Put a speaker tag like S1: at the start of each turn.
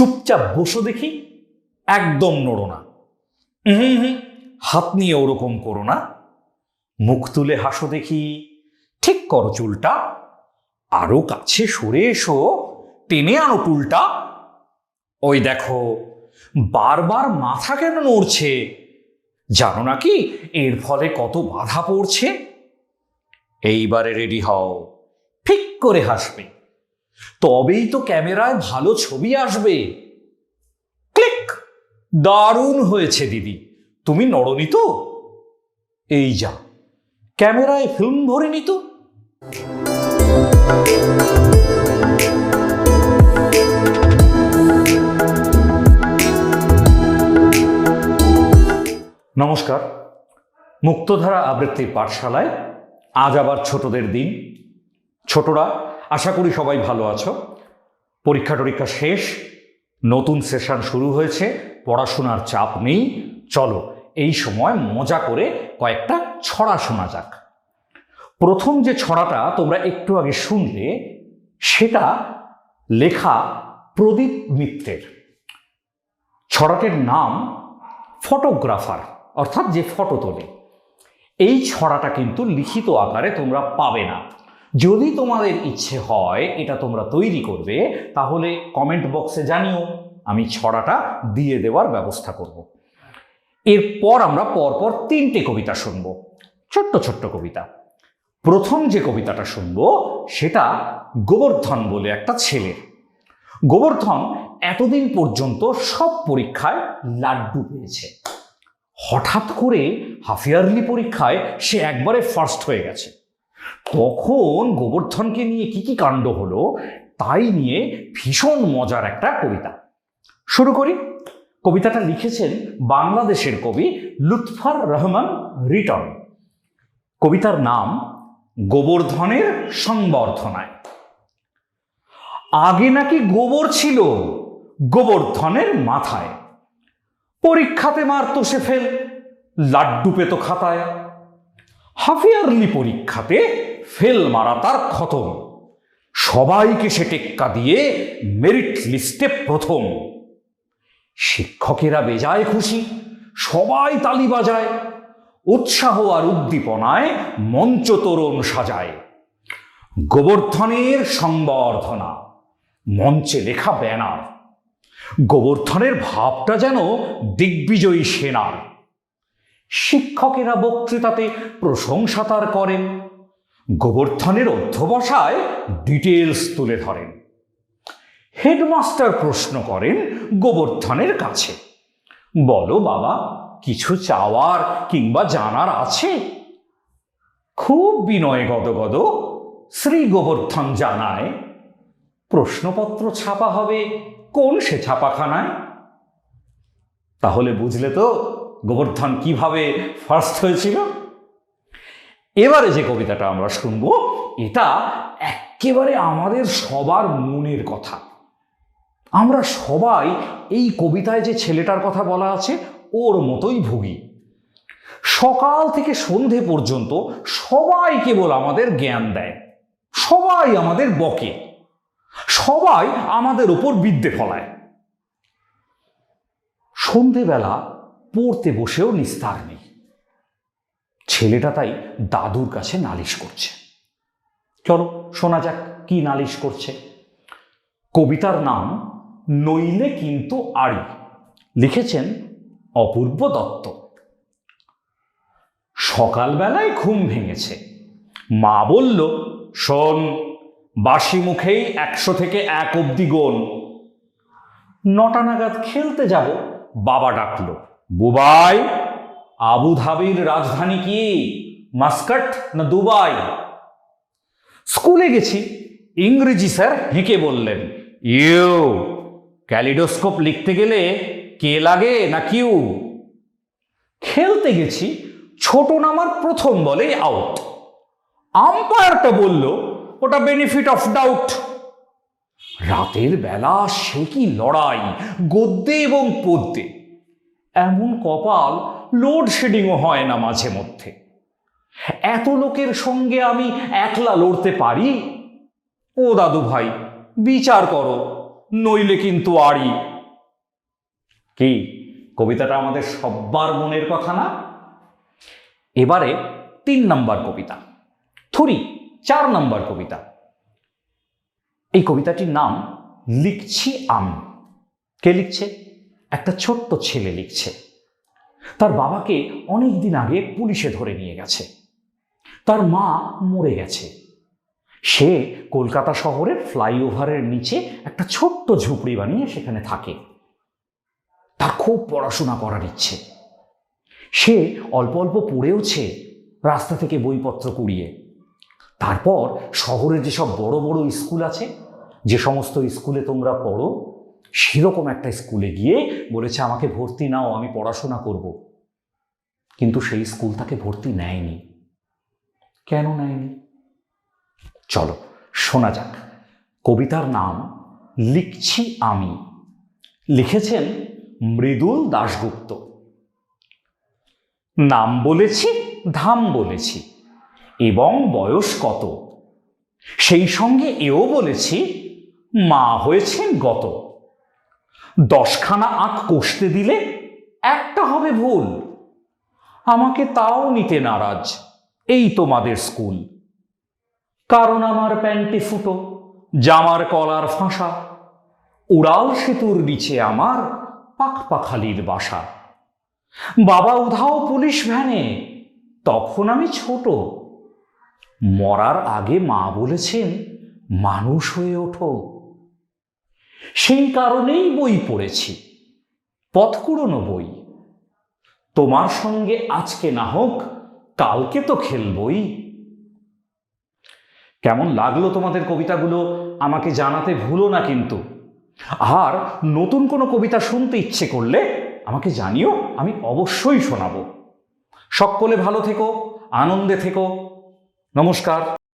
S1: চুপচাপ বসো দেখি, একদম নড়ো না। হুম হুম, হাত নিয়ে ওরকম করো না। মুখ তুলে হাসো দেখি, ঠিক করো চুলটা। আরও কাছে সরে এসো, টেনে আনো টুলটা। ওই দেখো, বারবার মাথা কেন নড়ছে? জানো নাকি এর ফলে কত বাধা পড়ছে? এইবারে রেডি হও ঠিক করে হাসবে। তবেই তো ক্যামেরায় ভালো ছবি আসবে। ক্লিক! দারুণ হয়েছে দিদি। তুমি নড়নি তো? এই যা। ক্যামেরায় ফিল্ম ভরেনি তো? নমস্কার। মুক্তধারা আবৃত্তির পাঠশালায় আজ আবার ছোটদের দিন। ছোটরা আশা করি সবাই ভালো আছো। পরীক্ষা টরীক্ষা শেষ। নতুন সেশন শুরু হয়েছে। পড়াশোনার চাপ নেই। চলো, এই সময় মজা করে কয়েকটা ছড়া শোনা যাক। প্রথম যে ছড়াটা তোমরা একটু আগে শুনলে, সেটা লেখা প্রদীপ মিত্রের। ছড়াটির নাম ফটোগ্রাফার, অর্থাৎ যে ফটো তোলে। এই ছড়াটা কিন্তু লিখিত আকারে তোমরা পাবে না। যদি তোমাদের ইচ্ছে হয় এটা তোমরা তৈরি করবে, তাহলে কমেন্ট বক্সে জানিও, আমি ছড়াটা দিয়ে দেওয়ার ব্যবস্থা করব। এরপর আমরা পরপর তিনটে কবিতা শুনব, ছোট্ট ছোট্ট কবিতা। প্রথম যে কবিতাটা শুনব, সেটা গোবর্ধন বলে একটা ছেলের। গোবর্ধন এতদিন পর্যন্ত সব পরীক্ষায় লাড্ডু পেয়েছে। হঠাৎ করে হাফিয়ারলি পরীক্ষায় সে একবারে ফার্স্ট হয়ে গেছে। তখন গোবর্ধনকে নিয়ে কি কি কাণ্ড হলো, তাই নিয়ে ভীষণ মজার একটা কবিতা। শুরু করি। কবিতাটা লিখেছেন বাংলাদেশের কবি লুৎফার রহমান রিটন। কবিতার নাম গোবর্ধনের সংবর্ধনায়। আগে নাকি গোবর ছিল গোবর্ধনের মাথায়। পরীক্ষাতে মারত সে ফেল, লাড্ডু পেত খাতায়। হাফিয়ারলি পরীক্ষাতে ফেল মারা তার খতম। সবাইকে সে টেক্কা দিয়ে মেরিট লিস্টে প্রথম। শিক্ষকেরা বেজায় খুশি, সবাই তালি বাজায়, উৎসাহ আর উদ্দীপনায় মঞ্চ তোরণ সাজায়। গোবর্ধনের সংবর্ধনা, মঞ্চে লেখা ব্যানার। গোবর্ধনের ভাবটা যেন দিগ্বিজয়ী সেনার। শিক্ষকেরা বক্তৃতাতে প্রশংসা তার করেন, গোবর্ধনের অধ্যবসায় ডিটেলস তুলে ধরেন। হেডমাস্টার প্রশ্ন করেন গোবর্ধনের কাছে, বলো বাবা, কিছু চাওয়ার কিংবা জানার আছে? খুব বিনয় গদগদ, শ্রী গোবর্ধন জানায়, প্রশ্নপত্র ছাপা হবে কোন সে ছাপাখানায়? তাহলে বুঝলে তো গোবর্ধন কীভাবে ফার্স্ট হয়েছিল? এবারে যে কবিতাটা আমরা শুনব, এটা একেবারে আমাদের সবার মনের কথা। আমরা সবাই এই কবিতায় যে ছেলেটার কথা বলা আছে, ওর মতোই ভুগি। সকাল থেকে সন্ধে পর্যন্ত সবাই কেবল আমাদের জ্ঞান দেয়। সবাই আমাদের বকে। সবাই আমাদের ওপর বিদ্যে ফলায়। সন্ধেবেলা পড়তে বসেও নিস্তার নেই। ছেলেটা তাই দাদুর কাছে নালিশ করছে। চলো, শোনা যাক কি নালিশ করছে। কবিতার নাম নইলে কিন্তু আড়ি। লিখেছেন অপূর্ব দত্ত। সকালবেলায় ঘুম ভেঙেছে। মা বলল, শোন, বাসি মুখেই একশো থেকে এক অব্দি গোন। নটা নাগাদ খেলতে যাব, বাবা ডাকলো। বুবাই, আবুধাবির রাজধানী কি? মাস্কাট না দুবাই? স্কুলে গেছি, ইংরেজি স্যার হেঁকে বললেন, ইউ, ক্যালিডোস্কোপ লিখতে গেলে কে লাগে না কিউ? খেলতে গেছি, ছোট নামার প্রথম বলে আউট আম্পায়ারটা বলল, ওটা বেনিফিট অফ ডাউট রাতের বেলা সে কি লড়াই, গদ্যে এবং পদ্যে। এমন কপাল লোডশেডিংও হয় না মাঝে মধ্যে। এত লোকের সঙ্গে আমি একলা লড়তে পারি? ও দাদু ভাই, বিচার করো, নইলে কিন্তু আড়ি। কি, কবিতাটা আমাদের সব্বার মনের কথা না? এবারে তিন নম্বর কবিতা, থুরি, চার নম্বর কবিতা। এই কবিতাটির নাম, লিখছি আমি। কে লিখছে? একটা ছোট্ট ছেলে লিখছে। তার বাবাকে অনেক দিন আগে পুলিশে ধরে নিয়ে গেছে। তার মা মরে গেছে। সে কলকাতা শহরের ফ্লাইওভারের নিচে একটা ছোট্ট ঝুপড়ি বানিয়ে সেখানে থাকে। তার খুব পড়াশোনা করার ইচ্ছে। সে অল্প অল্প পড়েওছে, রাস্তা থেকে বইপত্র কুড়িয়ে। তারপর শহরে যেসব বড় বড় স্কুল আছে, যে সমস্ত স্কুলে তোমরা পড়ো সেরকম একটা স্কুলে গিয়ে বলেছে, আমাকে ভর্তি নাও, আমি পড়াশোনা করব। কিন্তু সেই স্কুল তাকে ভর্তি নেয়নি। কেন নেয়নি? চলো, শোনা যাক। কবিতার নাম লিখছি আমি। লিখেছেন মৃদুল দাশগুপ্ত। নাম বলেছি, ধাম বলেছি, এবং বয়স কত? সেই সঙ্গে এও বলেছি, মা হয়েছেন গত। দশখানা আঁক কষতে দিলে একটা হবে ভুল। আমাকে তাও নিতে নারাজ। এই তোমাদের স্কুল। কারণ আমার প্যান্টে ফুটো, জামার কলার ফাঁসা, উড়াল সেতুর নিচে আমার পাখপাখালির বাসা। বাবা উধাও পুলিশ ভ্যানে, তখন আমি ছোট। মরার আগে মা বলেছেন, মানুষ হয়ে ওঠো। সেই কারণেই বই পড়েছি। পথ পথকুড়োনো বই। তোমার সঙ্গে আজকে না হোক, কালকে তো খেলবই। কেমন লাগল তোমাদের কবিতাগুলো? আমাকে জানাতে ভুলো না কিন্তু। আর নতুন কোনো কবিতা শুনতে ইচ্ছে করলে আমাকে জানিও, আমি অবশ্যই শোনাবো। সকলে ভালো থেকো, আনন্দে থেকো। নমস্কার।